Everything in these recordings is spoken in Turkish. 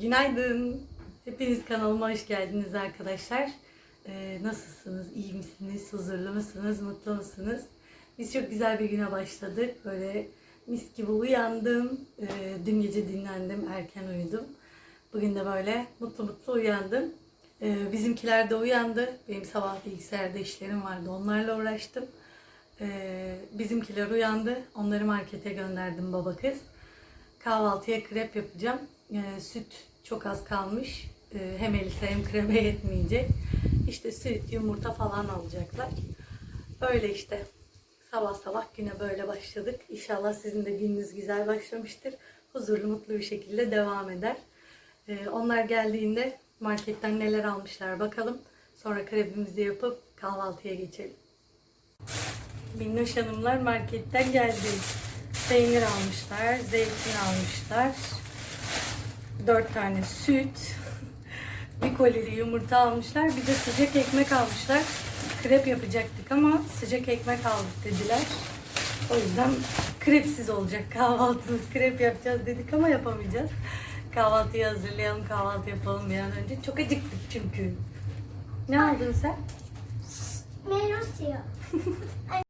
Günaydın. Hepiniz kanalıma hoş geldiniz arkadaşlar. Ee, nasılsınız? İyi misiniz? Huzurlu musunuz? Mutlu musunuz? Biz çok güzel bir güne başladık. Böyle mis gibi uyandım. Ee, dün gece dinlendim. Erken uyudum. Bugün de böyle mutlu mutlu uyandım. Ee, bizimkiler de uyandı. Benim sabah bilgisayarda işlerim vardı. Onlarla uğraştım. Ee, bizimkiler uyandı. Onları markete gönderdim baba kız. Kahvaltıya krep yapacağım. Ee, süt çok az kalmış. Ee, hem Elisa hem kreme yetmeyecek. İşte süt, yumurta falan alacaklar. Öyle işte. Sabah sabah güne böyle başladık. İnşallah sizin de gününüz güzel başlamıştır. Huzurlu, mutlu bir şekilde devam eder. Ee, onlar geldiğinde marketten neler almışlar bakalım. Sonra krebimizi yapıp kahvaltıya geçelim. Minnoş Hanımlar marketten geldi. Peynir almışlar, zeytin almışlar. Dört tane süt, bir kolili yumurta almışlar. Bir de sıcak ekmek almışlar. Krep yapacaktık ama sıcak ekmek aldık dediler. O yüzden krepsiz olacak kahvaltımız. Krep yapacağız dedik ama yapamayacağız. Kahvaltıyı hazırlayalım, kahvaltı yapalım bir an önce. Çok acıktık çünkü. Ne aldın sen? Meyve suyu.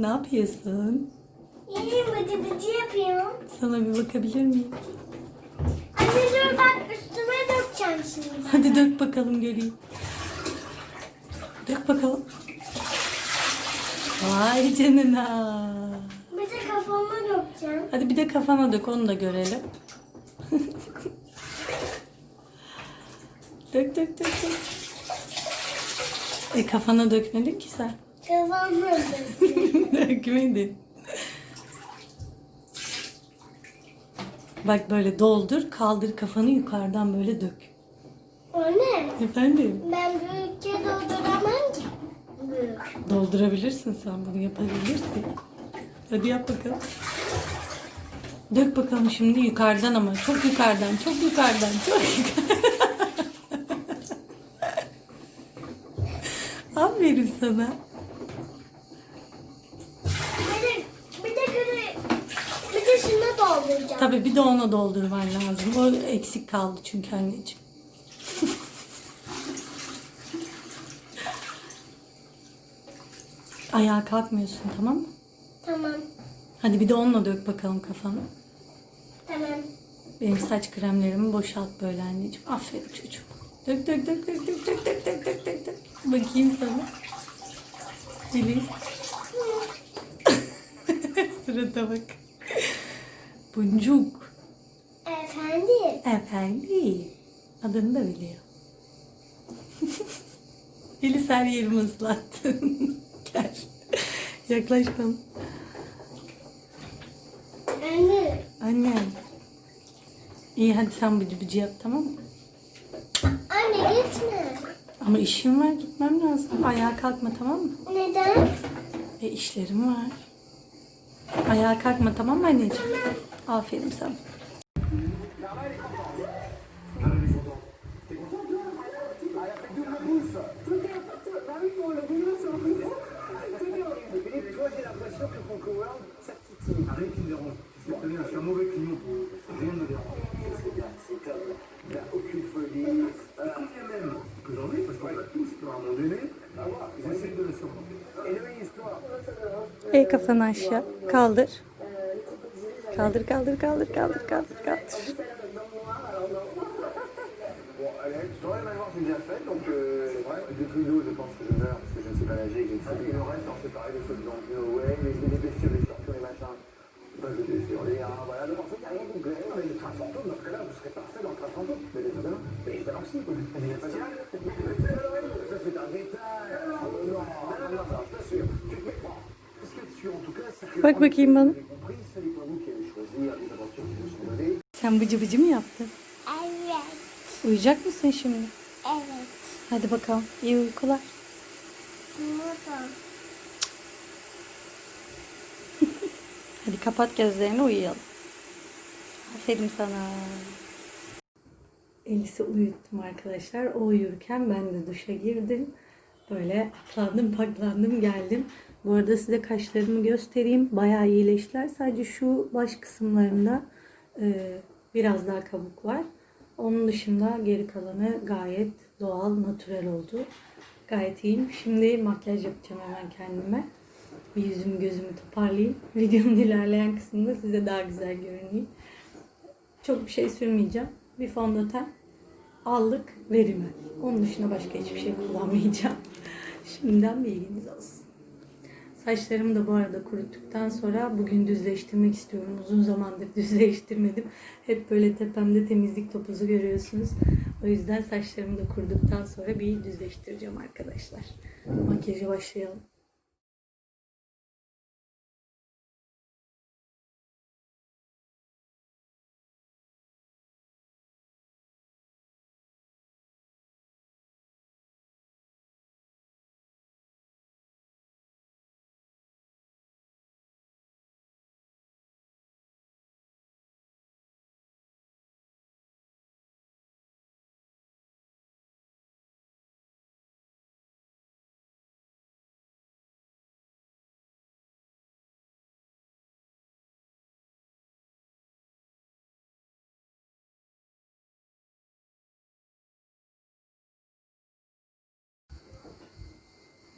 Ne yapıyorsun? İyi bıcı bıcı yapıyorum. Sana bir bakabilir miyim? Anne dur bak üstüme dökeceğim şimdi. Hadi dök bakalım göreyim. Dök bakalım. Vay canına. Bir de kafama dökeceğim. Hadi bir de kafana dök onu da görelim. dök dök dök dök. E kafana dökmedin ki sen. Dökeceğim. Dökmedin. Bak böyle doldur, kaldır kafanı yukarıdan böyle dök. Anne Efendim? ben büyükçe dolduramam ki. Büyük. Doldurabilirsin sen bunu yapabilirsin. Hadi yap bakalım. Dök bakalım şimdi yukarıdan ama çok yukarıdan, çok yukarıdan, çok yukarıdan. Aferin sana. Bir de, bir de, gri- bir de şunu dolduracağım. Tabii bir de onu doldurman lazım. O eksik kaldı çünkü anneciğim. Ayağa kalkmıyorsun tamam mı? Tamam. Hadi bir de onunla dök bakalım kafanı. Tamam. Benim saç kremlerimi boşalt böyle anneciğim. Aferin çocuğum. Dök dök dök dök dök dök dök dök dök dök dök. Bakayım sana. Filiz. Sırada bak. Buncuk. Efendim. Efendim. Adını da biliyor. Filiz her yerimi ıslattın. Gel. Yaklaş bana. Anne. Annem. İyi hadi sen bıcı bıcı yap tamam mı? Anne gitme. Ama işim var gitmem lazım. Ayağa kalkma tamam mı? Neden? E işlerim var. Ayağa kalkma tamam mı anneciğim? Aferin sana. El kafanı aşağı kaldır. Mais Kaldır kaldır kaldır kaldır kaldır kaldır. Bak bakayım bana. Sen bıcı bıcı mı yaptın? Evet. Uyuyacak mısın şimdi? Evet. Hadi bakalım. İyi uykular. Hadi kapat gözlerini uyuyalım. Aferin sana. Elis'i uyuttum arkadaşlar. O uyurken ben de duşa girdim. Böyle atlandım paklandım geldim. Bu arada size kaşlarımı göstereyim. Bayağı iyileştiler. Sadece şu baş kısımlarında e, biraz daha kabuk var. Onun dışında geri kalanı gayet doğal, natürel oldu. Gayet iyiyim. Şimdi makyaj yapacağım hemen kendime. Bir yüzümü gözümü toparlayayım. Videonun ilerleyen kısmında size daha güzel görüneyim. Çok bir şey sürmeyeceğim. Bir fondöten aldık verime. Onun dışında başka hiçbir şey kullanmayacağım. Şimdiden bilginiz olsun. Saçlarımı da bu arada kuruttuktan sonra bugün düzleştirmek istiyorum. Uzun zamandır düzleştirmedim. Hep böyle tepemde temizlik topuzu görüyorsunuz. O yüzden saçlarımı da kuruduktan sonra bir düzleştireceğim arkadaşlar. Makyaja başlayalım.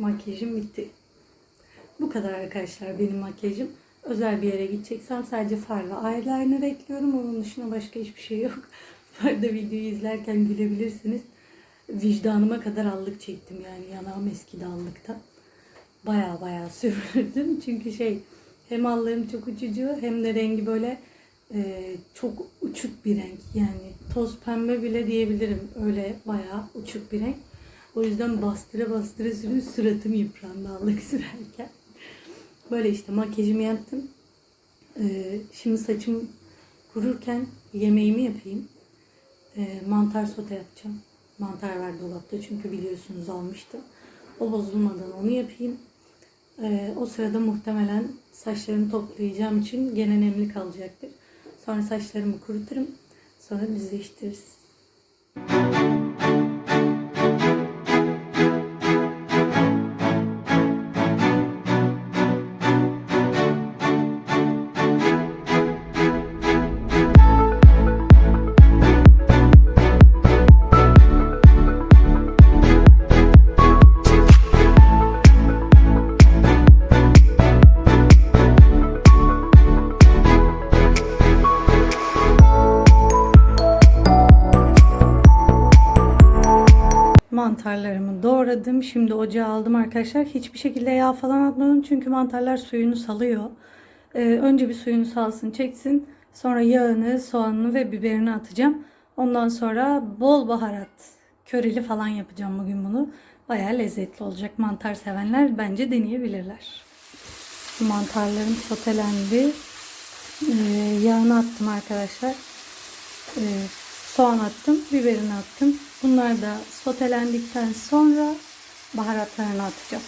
Makyajım bitti. Bu kadar arkadaşlar benim makyajım. Özel bir yere gideceksem sadece far ve eyeliner ekliyorum. Onun dışında başka hiçbir şey yok. Bu arada videoyu izlerken gülebilirsiniz. Vicdanıma kadar allık çektim yani yanağım eskidi allıkta. Baya baya sürdüm. Çünkü şey hem allarım çok uçucu hem de rengi böyle e, çok uçuk bir renk. Yani toz pembe bile diyebilirim. Öyle baya uçuk bir renk. O yüzden bastıra bastıra sürün suratım yıprandı allık sürerken. Böyle işte makyajımı yaptım. Ee, şimdi saçım kururken yemeğimi yapayım. Ee, mantar sote yapacağım. Mantar var dolapta çünkü biliyorsunuz almıştım. O bozulmadan onu yapayım. Ee, o sırada muhtemelen saçlarımı toplayacağım için gene nemli kalacaktır. Sonra saçlarımı kuruturum. Sonra düzleştiririz. Mantarlarımı doğradım. Şimdi ocağa aldım arkadaşlar. Hiçbir şekilde yağ falan atmadım. Çünkü mantarlar suyunu salıyor. Ee, önce bir suyunu salsın, çeksin. Sonra yağını, soğanını ve biberini atacağım. Ondan sonra bol baharat, köreli falan yapacağım bugün bunu. Bayağı lezzetli olacak. Mantar sevenler bence deneyebilirler. Mantarlarım sotelendi. Ee, yağını attım arkadaşlar. Ee, soğan attım, biberini attım. Bunlar da sotelendikten sonra baharatlarını atacağım.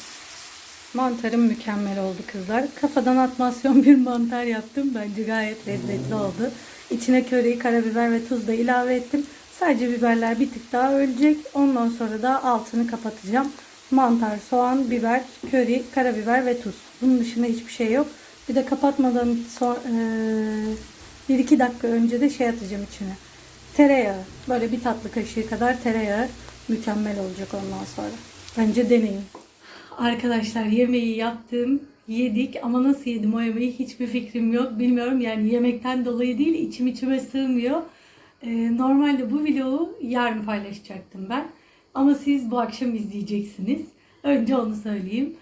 Mantarım mükemmel oldu kızlar. Kafadan atmasyon bir mantar yaptım. Bence gayet lezzetli oldu. İçine köri, karabiber ve tuz da ilave ettim. Sadece biberler bir tık daha ölecek. Ondan sonra da altını kapatacağım. Mantar, soğan, biber, köri, karabiber ve tuz. Bunun dışında hiçbir şey yok. Bir de kapatmadan son, eee 1-2 dakika önce de şey atacağım içine. Tereyağı. Böyle bir tatlı kaşığı kadar tereyağı. Mükemmel olacak ondan sonra. Bence deneyin. Arkadaşlar yemeği yaptım. Yedik ama nasıl yedim o yemeği hiçbir fikrim yok. Bilmiyorum yani yemekten dolayı değil içim içime sığmıyor. Ee, normalde bu vlogu yarın paylaşacaktım ben. Ama siz bu akşam izleyeceksiniz. Önce onu söyleyeyim.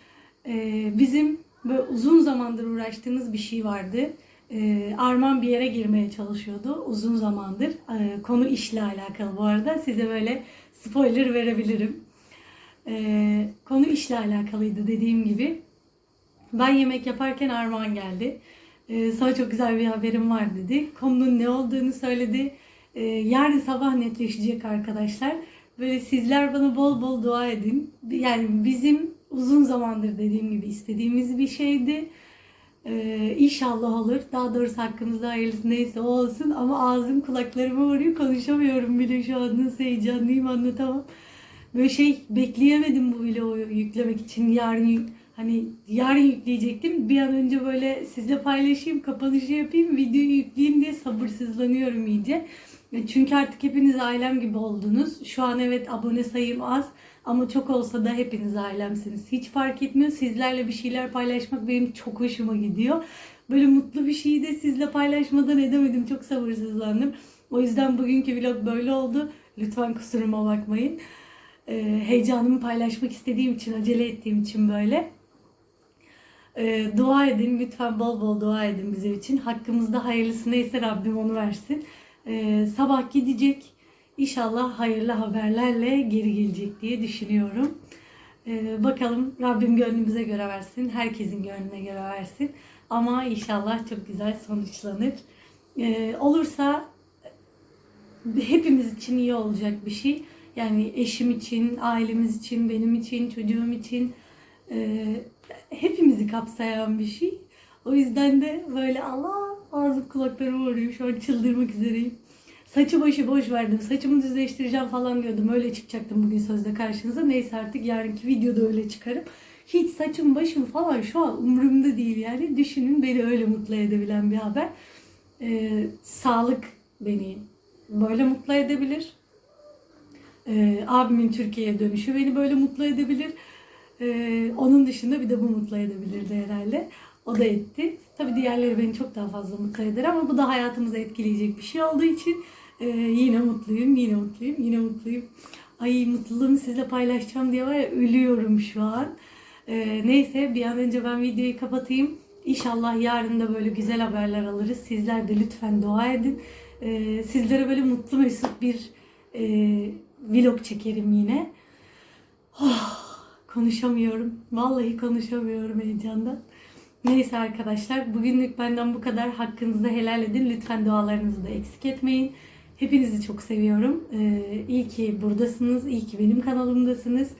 Ee, bizim böyle uzun zamandır uğraştığımız bir şey vardı. Ee, Arman bir yere girmeye çalışıyordu uzun zamandır. Ee, konu işle alakalı bu arada. Size böyle spoiler verebilirim. Ee, konu işle alakalıydı dediğim gibi. Ben yemek yaparken Armağan geldi. Sana çok güzel bir haberim var dedi. Konunun ne olduğunu söyledi. Yarın sabah netleşecek arkadaşlar. Böyle sizler bana bol bol dua edin. Yani bizim uzun zamandır dediğim gibi istediğimiz bir şeydi. Ee, inşallah olur. Daha doğrusu hakkımızda hayırlısı neyse o olsun. Ama ağzım kulaklarıma vuruyor. Konuşamıyorum bile şu an. Nasıl heyecanlıyım anlatamam. Böyle şey bekleyemedim bu vlogu yüklemek için. Yarın hani yarın yükleyecektim. Bir an önce böyle sizle paylaşayım, kapanışı yapayım, videoyu yükleyeyim diye sabırsızlanıyorum iyice. Çünkü artık hepiniz ailem gibi oldunuz. Şu an evet abone sayım az ama çok olsa da hepiniz ailemsiniz. Hiç fark etmiyor. Sizlerle bir şeyler paylaşmak benim çok hoşuma gidiyor. Böyle mutlu bir şeyi de sizle paylaşmadan edemedim. Çok sabırsızlandım. O yüzden bugünkü vlog böyle oldu. Lütfen kusuruma bakmayın. Ee, heyecanımı paylaşmak istediğim için, acele ettiğim için böyle. Ee, dua edin. Lütfen bol bol dua edin bizim için. Hakkımızda hayırlısı neyse Rabbim onu versin. Ee, sabah gidecek. İnşallah hayırlı haberlerle geri gelecek diye düşünüyorum. Ee, bakalım Rabbim gönlümüze göre versin. Herkesin gönlüne göre versin. Ama inşallah çok güzel sonuçlanır. Ee, olursa hepimiz için iyi olacak bir şey. Yani eşim için, ailemiz için, benim için, çocuğum için hepimizi kapsayan bir şey. O yüzden de böyle Allah ağzım kulaklarım ağrıyor. Şu an çıldırmak üzereyim. Saçı başı boş verdim. Saçımı düzleştireceğim falan diyordum. Öyle çıkacaktım bugün sözde karşınıza. Neyse artık yarınki videoda öyle çıkarım. Hiç saçım başım falan şu an umurumda değil yani. Düşünün beni öyle mutlu edebilen bir haber. Ee, sağlık beni böyle mutlu edebilir. Ee, abimin Türkiye'ye dönüşü beni böyle mutlu edebilir. Ee, onun dışında bir de bu mutlu edebilirdi herhalde. O da etti. Tabii diğerleri beni çok daha fazla mutlu eder ama bu da hayatımızı etkileyecek bir şey olduğu için e, yine mutluyum, yine mutluyum, yine mutluyum. Ay mutluluğumu sizle paylaşacağım diye var ya ölüyorum şu an. Ee, neyse bir an önce ben videoyu kapatayım. İnşallah yarın da böyle güzel haberler alırız. Sizler de lütfen dua edin. Ee, sizlere böyle mutlu mesut bir e, vlog çekerim yine. Oh, konuşamıyorum. Vallahi konuşamıyorum heyecandan. Neyse arkadaşlar bugünlük benden bu kadar. Hakkınızı helal edin. Lütfen dualarınızı da eksik etmeyin. Hepinizi çok seviyorum. Ee, iyi ki buradasınız. İyi ki benim kanalımdasınız.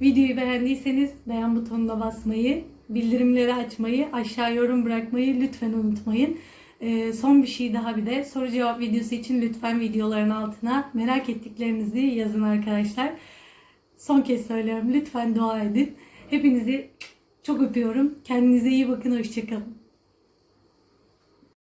Videoyu beğendiyseniz beğen butonuna basmayı, bildirimleri açmayı, aşağı yorum bırakmayı lütfen unutmayın. Ee, son bir şey daha bir de soru cevap videosu için lütfen videoların altına merak ettiklerinizi yazın arkadaşlar. Son kez söylüyorum lütfen dua edin. Hepinizi çok öpüyorum. Kendinize iyi bakın. Hoşçakalın.